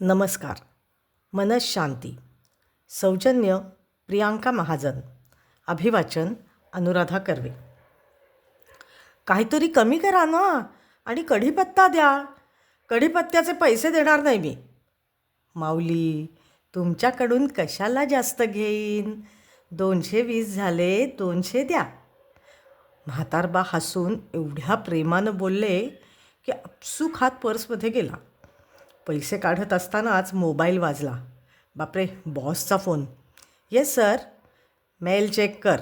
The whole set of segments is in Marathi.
नमस्कार. मनस शांती. सौजन्य प्रियांका महाजन. अभिवाचन अनुराधा कर्वे. काहीतरी कमी करा ना आणि कढीपत्ता द्या. कढीपत्त्याचे पैसे देणार नाही मी. माऊली तुमच्याकडून कशाला जास्त घेईन? दोनशे वीस झाले दोनशे द्या. म्हातारबा हसून एवढ्या प्रेमानं बोलले की अपसूक हात पर्समध्ये गेला. पैसे काढत असतानाच मोबाईल वाजला. बापरे बॉसचा phone. Yes sir mail check कर.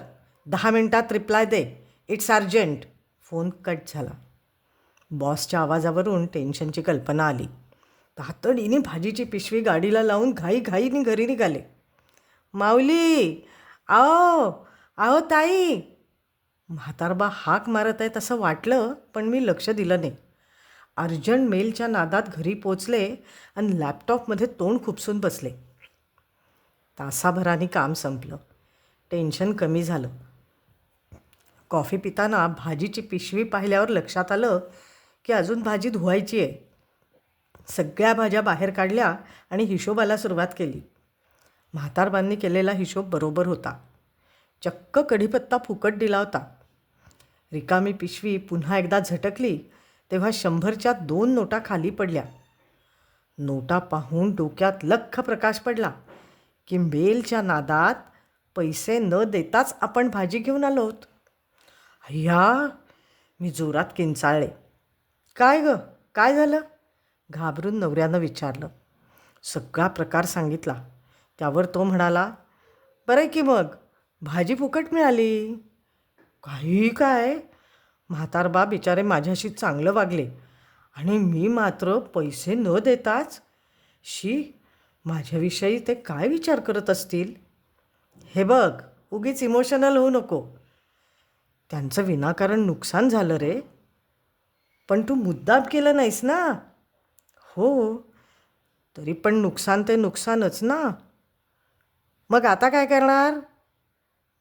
दहा मिनटात रिप्लाय दे. इट्स अर्जंट फोन कट झाला. बॉसच्या आवाजावरून टेन्शनची कल्पना आली. तातडीने भाजीची पिशवी गाडीला लावून घाई घाईने घरी निघाले. माऊली! आओ! आओ ताई! म्हातारबा हाक मारत आहे तसं वाटलं पण मी लक्ष दिलं नाही. अर्जंट मेलच्या नादात घरी पोचले आणि लॅपटॉपमध्ये तोंड खुपसून बसले. तासाभराने काम संपलं. टेन्शन कमी झालं. कॉफी पिताना भाजीची पिशवी पाहिल्यावर लक्षात आलं की अजून भाजी धुवायची आहे. सगळ्या भाज्या बाहेर काढल्या आणि हिशोबाला सुरुवात केली. म्हातारबांनी केलेला हिशोब बरोबर होता. चक्क कढीपत्ता फुकट दिला होता. रिकामी पिशवी पुन्हा एकदा झटकली तेव्हा शंभरच्या दोन नोटा खाली पडल्या. नोटा पाहून डोक्यात लख प्रकाश पडला की नादात पैसे न देताच आपण भाजी घेऊन आलो आहोत अय्या मी जोरात किंचाळले. काय ग? काय झालं? घाबरून नवऱ्यानं विचारलं. सगळा प्रकार सांगितला. त्यावर तो म्हणाला बरं की मग भाजी फुकट मिळाली. काही काय? म्हातारबा बिचारे माझ्याशी चांगलं वागले. आणि मी मात्र पैसे न देताच शी माझ्याविषयी ते काय विचार करत असतील? हे बघ उगीच इमोशनल होऊ नको. त्यांचं विनाकारण नुकसान झालं रे. पण तू मुद्दाम केलं नाहीस ना? हो तरी पण नुकसान ते नुकसानच ना. मग आता काय करणार?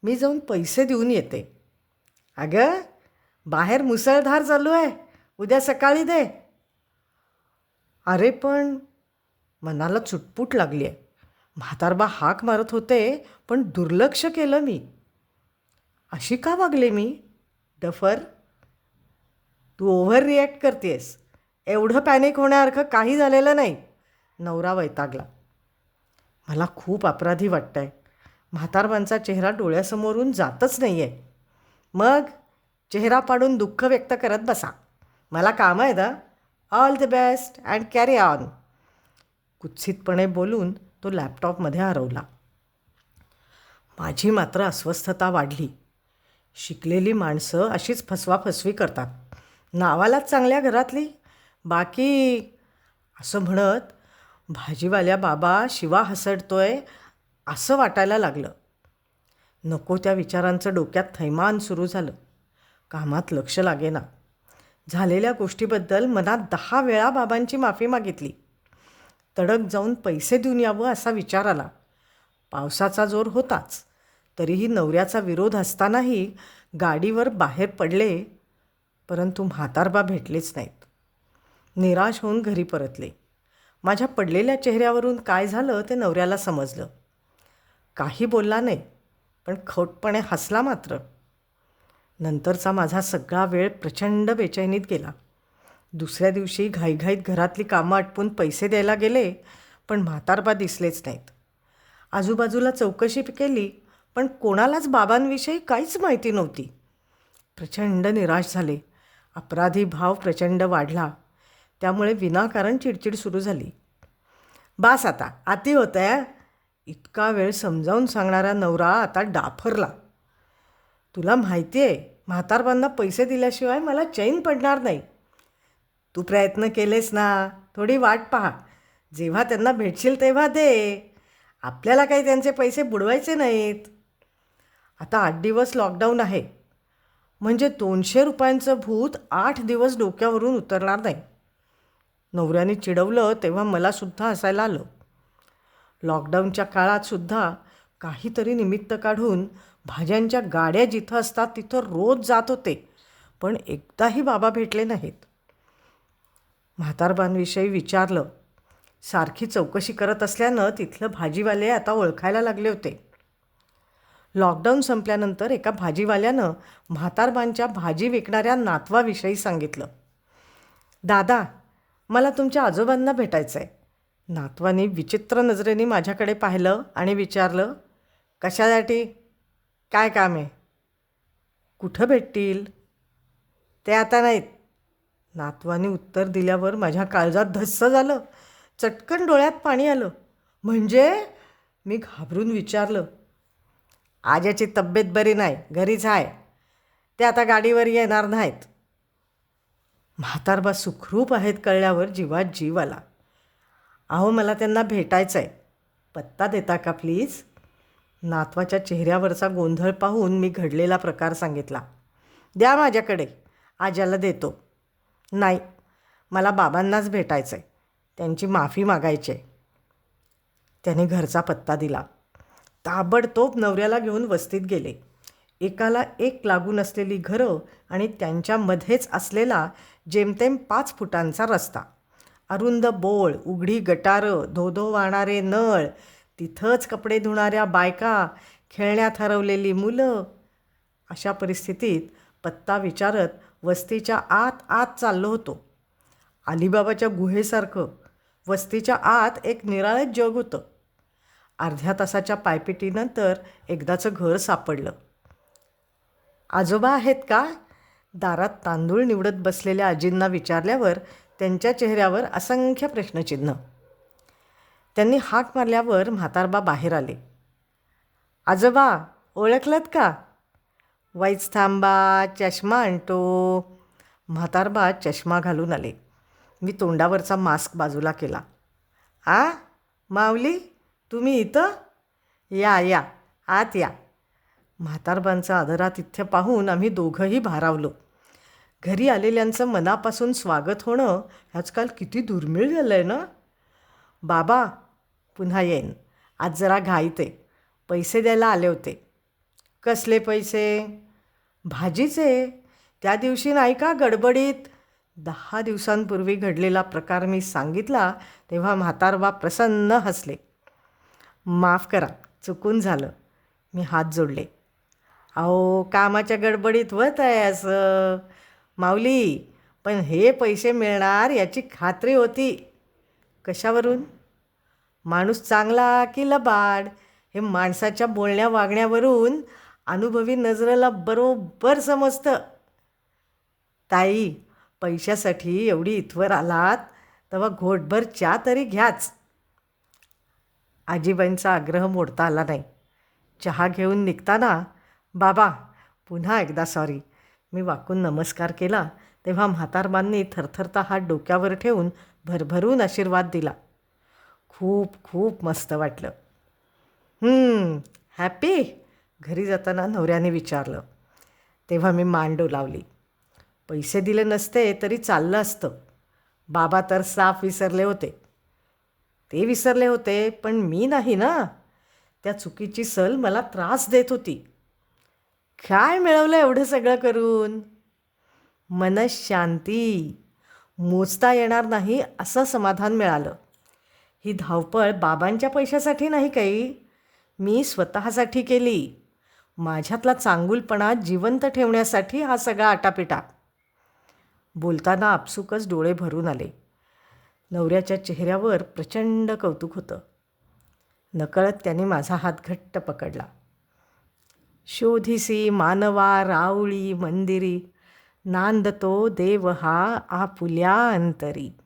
मी जाऊन पैसे देऊन येते. अगं बाहेर मुसळधार चालू आहे. उद्या सकाळी दे. अरे पण मनाला चुटपुट लागली आहे म्हातारबा हाक मारत होते पण दुर्लक्ष केलं मी. अशी का वागले मी? डफर. तू ओव्हर रिॲक्ट करतेस. एवढं पॅनिक होण्यासारखं काही झालेलं नाही. नवरा वैतागला. मला खूप अपराधी वाटतं आहे म्हातारबांचा चेहरा डोळ्यासमोरून जातच नाही आहे मग? चेहरा पाडून दुःख व्यक्त करत बसा. मला काम आहे दा. All the best and carry on कुत्सितपणे बोलून तो लॅपटॉपमध्ये हरवला. माझी मात्र अस्वस्थता वाढली. शिकलेली माणसं अशीच फसवाफसवी करतात. नावालाच चांगल्या घरातली? बाकी? असं म्हणत भाजीवाल्या बाबा शिवा हसडतोय असं वाटायला लागलं. नको त्या विचारांचं डोक्यात थैमान सुरू झालं. कामात लक्ष लागेना. झालेल्या गोष्टीबद्दल मनात दहा वेळा बाबांची माफी मागितली. तडक जाऊन पैसे देऊन यावं असा विचार आला. पावसाचा जोर होताच. तरीही नवऱ्याचा विरोध असतानाही गाडीवर बाहेर पडले परंतु म्हातारबा भेटलेच नाहीत. निराश होऊन घरी परतले. माझ्या पडलेल्या चेहऱ्यावरून काय झालं ते नवऱ्याला समजलं. काही बोलला नाही पण खोटपणे हसला मात्र. नंतरचा माझा सगळा वेळ प्रचंड बेचैनीत गेला. दुसऱ्या दिवशी घाईघाईत घरातली कामं आटपून पैसे द्यायला गेले पण म्हातारबा दिसलेच नाहीत. आजूबाजूला चौकशी केली पण कोणालाच बाबांविषयी काहीच माहिती नव्हती. प्रचंड निराश झाले. अपराधी भाव प्रचंड वाढला. त्यामुळे विनाकारण चिडचिड सुरू झाली. बास आता आती होतं इतका वेळ समजावून सांगणारा नवरा आता डाफरला. तुला माहिती आहे म्हातारबांना पैसे दिल्याशिवाय मला चैन पडणार नाही. तू प्रयत्न केलेस ना थोडी वाट पहा. जेव्हा त्यांना भेटशील तेव्हा दे. आपल्याला काही त्यांचे पैसे बुडवायचे नाहीत. आता आठ दिवस लॉकडाऊन आहे. म्हणजे दोनशे रुपयांचं भूत आठ दिवस डोक्यावरून उतरणार नाही. नवऱ्याने चिडवलं तेव्हा मलासुद्धा हसायला आलं. लॉकडाऊनच्या काळातसुद्धा काहीतरी निमित्त काढून भाज्यांच्या गाड्या जिथं असतात तिथं रोज जात होते. पण एकदाही बाबा भेटले नाहीत. म्हातारबांविषयी विचारलं. सारखी चौकशी करत असल्यानं तिथलं भाजीवाले आता ओळखायला लागले होते. लॉकडाऊन संपल्यानंतर एका भाजीवाल्यानं म्हातारबांच्या भाजी विकणाऱ्या नातवाविषयी सांगितलं. दादा मला तुमच्या आजोबांना भेटायचं आहे नातवानी विचित्र नजरेने माझ्याकडे पाहिलं आणि विचारलं कशासाठी? काय काम आहे? कुठं भेटतील? ते आता नाहीत. नातवाने उत्तर दिल्यावर माझ्या काळजात धस्स झालं. चटकन डोळ्यात पाणी आलं. म्हणजे मी घाबरून विचारलं आज्याची तब्येत बरी नाही घरीच आहे ते आता गाडीवर येणार नाहीत. म्हातारबा सुखरूप आहेत कळल्यावर जीवात जीव आला. अहो मला त्यांना भेटायचं आहे पत्ता देता का प्लीज? नातवाच्या चेहऱ्यावरचा गोंधळ पाहून मी घडलेला प्रकार सांगितला. द्या माझ्याकडे. आज्याला देतो. नाही. मला बाबांनाच भेटायचं आहे त्यांची माफी मागायची आहे त्याने घरचा पत्ता दिला. ताबडतोब नवऱ्याला घेऊन वस्तीत गेले. एकाला एक लागून असलेली घरं आणि त्यांच्यामध्येच असलेला जेमतेम पाच फुटांचा रस्ता. अरुंद बोळ उघडी गटारं धोधो वाहणारे नळ तिथंच कपडे धुणाऱ्या बायका खेळण्यात हरवलेली मुलं. अशा परिस्थितीत पत्ता विचारत वस्तीच्या आत आत चाललो होतो. अलिबाबाच्या गुहेसारखं वस्तीच्या आत एक निराळच जग होतं. अर्ध्या तासाच्या पायपिटीनंतर एकदाचं घर सापडलं. आजोबा आहेत का? दारात तांदूळ निवडत बसलेल्या आजींना विचारल्यावर त्यांच्या चेहऱ्यावर असंख्य प्रश्नचिन्ह. त्यांनी हाक मारल्यावर म्हातारबा बाहेर आले. आजोबा ओळखलत का? वाईच थांबा चष्मा आणतो. म्हातारबा चष्मा घालून आले. मी तोंडावरचा मास्क बाजूला केला. आ? माऊली तुम्ही इथं? या या. आत या. म्हातारबांचा आदरातिथ्य पाहून आम्ही दोघंही भारावलो. घरी आलेल्यांचं मनापासून स्वागत होणं आजकाल किती दुर्मिळ झालं आहे ना? बाबा पुन्हा येईन. आज जरा घाईते. पैसे द्यायला आले होते. कसले पैसे? भाजीचे. त्या दिवशी नाही का गडबडीत? दहा दिवसांपूर्वी घडलेला प्रकार मी सांगितला तेव्हा म्हातारबा प्रसन्न हसले. माफ करा चुकून झालं. मी हात जोडले. अहो कामाच्या गडबडीत होत आहे असं. माऊली पण हे पैसे मिळणार याची खात्री होती. कशावरून? माणूस चांगला की लबाड? हे माणसाच्या बोलण्या वागण्यावरून अनुभवी नजरेला बरोबर समजतं. ताई पैशासाठी एवढी इथवर आलात तेव्हा घोटभर चा तरी घ्याच. आजीबाईंचा आग्रह मोडता आला नाही. चहा घेऊन निघताना बाबा पुन्हा एकदा सॉरी मी वाकून नमस्कार केला तेव्हा म्हातारबांनी थरथरता हात डोक्यावर ठेवून भरभरून आशीर्वाद दिला. खूप खूप मस्त वाटलं. हॅपी घरी जाताना नवऱ्याने विचारलं. तेव्हा मी मांडू लावली. पैसे दिले नसते तरी चाललं असतं. बाबा तर साफ विसरले होते. ते विसरले होते पण मी नाही ना. त्या चुकीची सल मला त्रास देत होती. काय मिळवलं एवढं सगळं करून? मनशांती. मोजता येणार नाही असं समाधान मिळालं. ही धावपळ बाबांच्या पैशासाठी नाही काही. मी स्वतःसाठी केली. माझ्यातला चांगुलपणा जिवंत ठेवण्यासाठी हा सगळा आटापिटा. बोलताना आपसुकच डोळे भरून आले. नवऱ्याच्या चेहऱ्यावर प्रचंड कौतुक होतं. नकळत त्याने माझा हात घट्ट पकडला. शोधिसी मानवा रावळी मंदिरी. नांदतो देव हा आपुल्या अंतरी.